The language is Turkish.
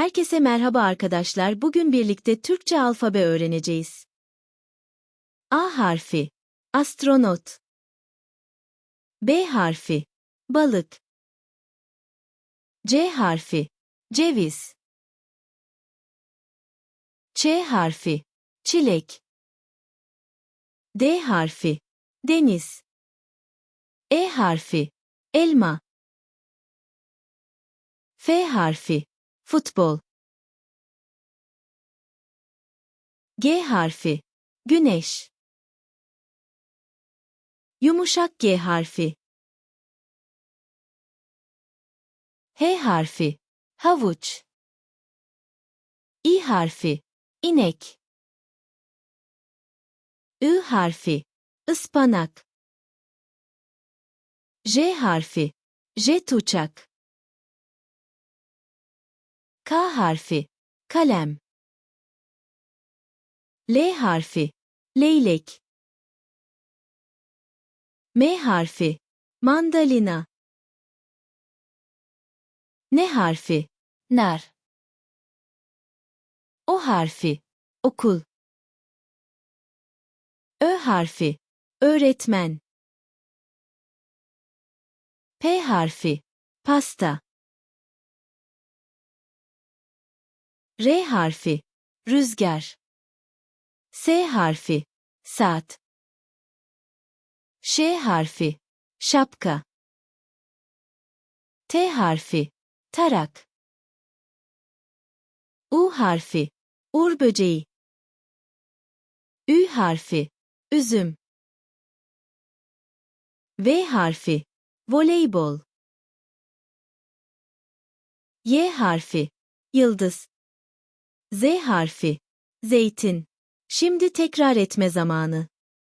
Herkese merhaba arkadaşlar. Bugün birlikte Türkçe alfabe öğreneceğiz. A harfi astronot. B harfi balık. C harfi ceviz. Ç harfi çilek. D harfi deniz. E harfi elma. F harfi futbol. G harfi. Güneş. Yumuşak G harfi. H harfi. Havuç. İ harfi. İnek. Ü harfi. Ispanak J harfi. Jet uçak K harfi kalem. L harfi leylek. M harfi mandalina. N harfi nar. O harfi okul. Ö harfi öğretmen. P harfi pasta R harfi rüzgar. S harfi saat. Ş harfi şapka. T harfi tarak. U harfi uğur böceği Ü harfi üzüm. V harfi voleybol. Y harfi yıldız Z harfi. Zeytin. Şimdi tekrar etme zamanı